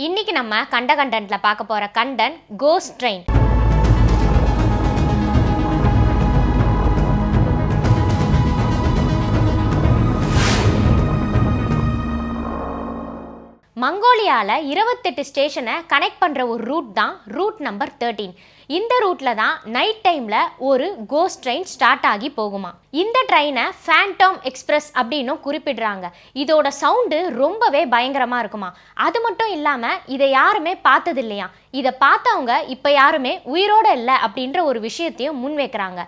இன்னைக்கு நம்ம கண்ட கண்டன்ட்ல பார்க்க போற கண்டன் கோஸ்ட் ட்ரெயின் மங்கோலியால இருபத்தெட்டு ஸ்டேஷனை கனெக்ட் பண்ற ஒரு ரூட் தான் ரூட் நம்பர் தேர்ட்டீன் இந்த ரூட்ல தான் நைட் டைம்ல ஒரு கோஸ்ட் ட்ரெயின் ஸ்டார்ட் ஆகி போகுமா? இந்த ட்ரெயினை ஃபேண்டம் எக்ஸ்பிரஸ் அப்படின்னும் குறிப்பிடுறாங்க. இதோட சவுண்டு ரொம்பவே பயங்கரமா இருக்குமா? அது மட்டும் இல்லாம இதை யாருமே பார்த்தது இல்லையா இதை பார்த்தவங்க இப்போ யாருமே உயிரோட இல்லை அப்படின்ற ஒரு விஷயத்தையும் முன்வைக்கிறாங்க.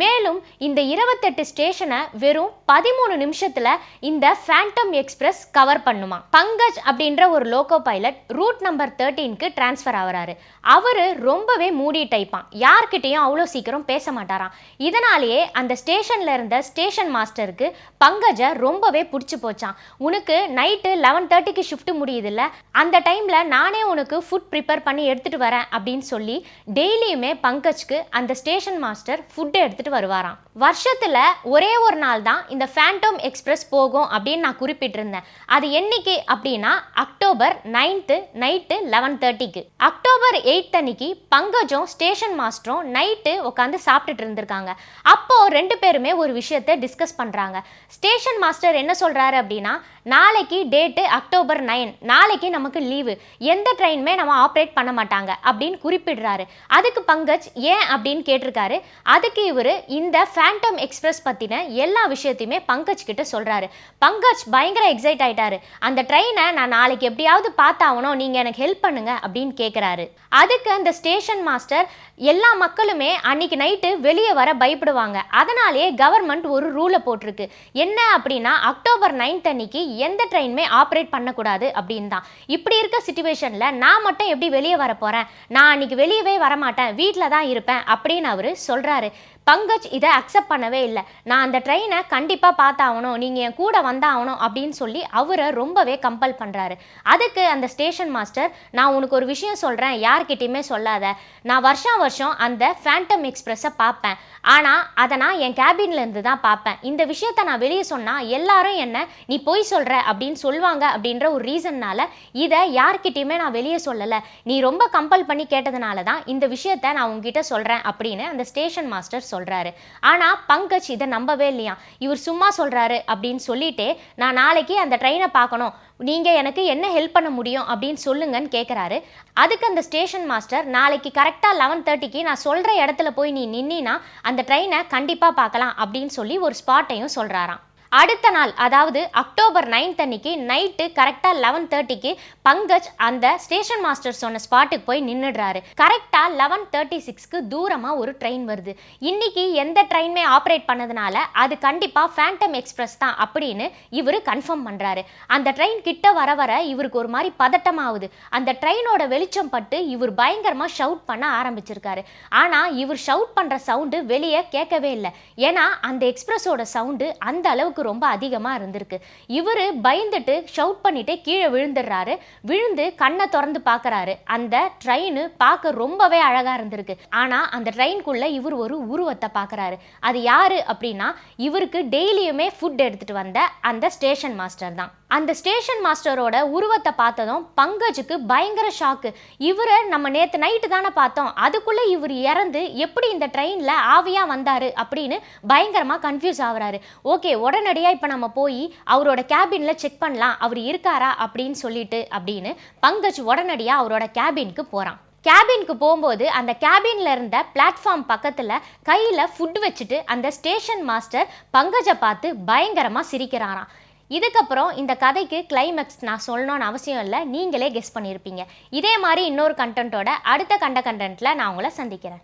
மேலும் இந்த இருபத்தெட்டு ஸ்டேஷனை வெறும் பதிமூணு நிமிஷத்தில் இந்த ஃபேண்டம் எக்ஸ்பிரஸ் கவர் பண்ணுமா. பங்கஜ் அப்படின்ற ஒரு லோகோ பைலட் ரூட் நம்பர் தேர்ட்டீனுக்கு டிரான்ஸ்ஃபர் ஆகிறாரு. அவர் ரொம்பவே மூடி டைப்பான் யார்கிட்டயும் அவ்வளோ சீக்கிரம் பேச மாட்டாராம். இதனாலேயே அந்த ஸ்டேஷனில் இருந்த ஸ்டேஷன் மாஸ்டருக்கு பங்கஜை ரொம்பவே பிடிச்சி போச்சான் உனக்கு நைட்டு லெவன் தேர்ட்டிக்கு ஷிஃப்ட் முடியுதுல்ல? அந்த டைமில் நானே உனக்கு ஃபுட் ப்ரிப்பேர் பண்ணி எடுத்துகிட்டு வரேன் அப்படின்னு சொல்லி டெய்லியுமே பங்கஜ்க்கு அந்த ஸ்டேஷன் மாஸ்டர் ஃபுட் எடுத்துட்டு வருவாராம். வருஷத்துல ஒரே ஒரு நாள் தான் இந்த ஃபேண்டோம் எக்ஸ்பிரஸ் போகும் அப்படின்னு நான் குறிப்பிட்டிருந்தேன். அது என்னைக்கு அப்படின்னா அக்டோபர் நைன்த்து நைட்டு லெவன் தேர்ட்டிக்கு அக்டோபர் எயித் அன்னைக்கு பங்கஜும் ஸ்டேஷன் மாஸ்டரும் நைட்டு உட்காந்து சாப்பிட்டுட்டு இருந்திருக்காங்க. அப்போ ரெண்டு பேருமே ஒரு விஷயத்தை டிஸ்கஸ் பண்றாங்க. ஸ்டேஷன் மாஸ்டர் என்ன சொல்றாரு அப்படின்னா நாளைக்கு டேட்டு அக்டோபர் நைன் நாளைக்கு நமக்கு லீவு எந்த ட்ரெயினுமே நம்ம ஆப்ரேட் பண்ண மாட்டாங்க அப்படின்னு குறிப்பிடுறாரு. அதுக்கு பங்கஜ் ஏன் அப்படின்னு கேட்டிருக்காரு. அதுக்கு இவர் இந்த ஃபேண்டம் எக்ஸ்பிரஸ் பற்றின எல்லா விஷயத்தையுமே பங்கஜ் கிட்ட சொல்கிறாரு பங்கஜ் பயங்கர எக்ஸைட் ஆகிட்டாரு அந்த ட்ரெயினை நான் நாளைக்கு எப்படியாவது பார்த்தாகணும். நீங்கள் எனக்கு ஹெல்ப் பண்ணுங்க அப்படின்னு கேட்குறாரு அதுக்கு அந்த ஸ்டேஷன் மாஸ்டர் எல்லா மக்களுமே அன்னைக்கு நைட்டு வெளியே வர பயப்படுவாங்க. அதனாலேயே கவர்மெண்ட் ஒரு ரூலை போட்டிருக்கு. என்ன அப்படின்னா அக்டோபர் நைன்த் அன்னைக்கு எந்த ட்ரெயினுமே ஆப்ரேட் பண்ணக்கூடாது அப்படின்னு தான். இப்படி இருக்க சுச்சுவேஷனில் நான் மட்டும் எப்படி வெளியே வர போகிறேன் நான் அன்னைக்கு வெளியவே வரமாட்டேன். வீட்டில் தான் இருப்பேன் அப்படின்னு அவர் சொல்கிறாரு பங்கஜ் இதை அக்செப்ட் பண்ணவே இல்லை. நான் அந்த ட்ரெயினை கண்டிப்பாக பார்த்தாகணும். நீங்கள் என் கூட வந்தாகணும் அப்படின்னு சொல்லி அவரை ரொம்பவே கம்பல் பண்ணுறாரு அதுக்கு அந்த ஸ்டேஷன் மாஸ்டர் நான் உனக்கு ஒரு விஷயம் சொல்கிறேன் யார்கிட்டையுமே சொல்லாத. நான் வருஷம் வருஷம் அந்த ஃபேண்டம் எக்ஸ்பிரஸை பார்ப்பேன். ஆனால் அதை நான் என் கேபின்லேருந்து தான் பார்ப்பேன். இந்த விஷயத்தை நான் வெளியே சொன்னால் எல்லாரும் என்ன நீ பொய் சொல்கிற அப்படின்னு சொல்லுவாங்க அப்படின்ற ஒரு ரீசன்னால் இதை யார்கிட்டையுமே நான் வெளியே சொல்லலை. நீ ரொம்ப கம்பல் பண்ணி கேட்டதுனால தான் இந்த விஷயத்தை நான் உங்ககிட்ட சொல்கிறேன் அப்படின்னு அந்த ஸ்டேஷன் மாஸ்டர் சொல்கிறாரு ஆனால் பங்கஜ் இதை நம்பவே இல்லையா இவர் சும்மா சொல்கிறாரு அப்படின்னு சொல்லிட்டு நான் நாளைக்கு அந்த ட்ரெயினை பார்க்கணும். நீங்கள் எனக்கு என்ன ஹெல்ப் பண்ண முடியும்? அப்படின்னு சொல்லுங்கன்னு கேட்குறாரு அதுக்கு அந்த ஸ்டேஷன் மாஸ்டர் நாளைக்கு கரெக்டாக லெவன் தேர்ட்டிக்கு நான் சொல்கிற இடத்துல போய் நீ நின்னா அந்த ட்ரெயினை கண்டிப்பாக பார்க்கலாம். அப்படின்னு சொல்லி ஒரு ஸ்பாட்டையும் சொல்கிறாராம் அடுத்த நாள் அதாவது அக்டோபர் நைன்த் அன்னைக்கு நைட்டு கரெக்டாக லெவன் தேர்ட்டிக்கு பங்கஜ் அந்த ஸ்டேஷன் மாஸ்டர் சொன்ன ஸ்பாட்டுக்கு போய் நின்றுடுறாரு கரெக்டாக லெவன் தேர்ட்டி சிக்ஸ்க்கு தூரமாக ஒரு ட்ரெயின் வருது. இன்னைக்கு எந்த ட்ரெயினுமே ஆப்ரேட் பண்ணதுனால அது கண்டிப்பாக ஃபேண்டம் எக்ஸ்பிரஸ் தான் அப்படின்னு இவர் கன்ஃபார்ம் பண்ணுறாரு அந்த ட்ரெயின் கிட்ட வர வர இவருக்கு ஒரு மாதிரி பதட்டமாகுது அந்த ட்ரெயினோட வெளிச்சம் பட்டு இவர் பயங்கரமாக ஷவுட் பண்ண ஆரம்பிச்சிருக்காரு. ஆனால் இவர் ஷவுட் பண்ணுற சவுண்டு வெளியே கேட்கவே இல்லை. ஏன்னா அந்த எக்ஸ்பிரஸோட சவுண்டு அந்த அளவுக்கு ரொம்ப அதிகமாக இருந்திருக்கு. இவர் பயந்துட்டு ஷவுட் பண்ணிட்டு கீழே விழுந்துடுறாரு. விழுந்து கண்ணை திறந்து பார்க்குறாரு. அந்த ட்ரெயின் பார்க்க ரொம்பவே அழகாக இருந்திருக்கு. ஆனால் அந்த ட்ரெயின்குள்ளே இவர் ஒரு உருவத்தை பார்க்கறாரு. அது யாரு அப்படின்னா இவருக்கு டெய்லியுமே ஃபுட் எடுத்துட்டு வந்த அந்த ஸ்டேஷன் மாஸ்டர் தான். அந்த ஸ்டேஷன் மாஸ்டரோட உருவத்தை பார்த்ததும் பங்கஜுக்கு பயங்கர ஷாக்கு இவரை நம்ம நேற்று நைட்டு தானே பார்த்தோம். அதுக்குள்ளே இவர் இறந்து எப்படி இந்த ட்ரெயினில் ஆவியாக வந்தார் அப்படின்னு பயங்கரமாக கன்ஃபியூஸ் ஆகுறாரு. ஓகே உடனடியாக இப்போ நம்ம போய் அவரோட கேபினில் செக் பண்ணலாம். அவர் இருக்காரா அப்படின்னு சொல்லிட்டு அப்படின்னு பங்கஜ் உடனடியாக அவரோட கேபினுக்கு போகிறான் கேபினுக்கு போகும்போது அந்த கேபினில் இருந்த பிளாட்ஃபார்ம் பக்கத்தில் கையில் ஃபுட் வச்சுட்டு அந்த ஸ்டேஷன் மாஸ்டர் பங்கஜை பார்த்து பயங்கரமாக சிரிக்கிறாராம். இதுக்கப்புறம் இந்த கதைக்கு கிளைமேக்ஸ் நான் சொல்லணும்னு அவசியம் இல்லை. நீங்களே கெஸ் பண்ணியிருப்பீங்க இதே மாதிரி இன்னொரு கண்டென்ட்டோட அடுத்த கண்ட கண்டென்ட்டில் நான் உங்களை சந்திக்கிறேன்.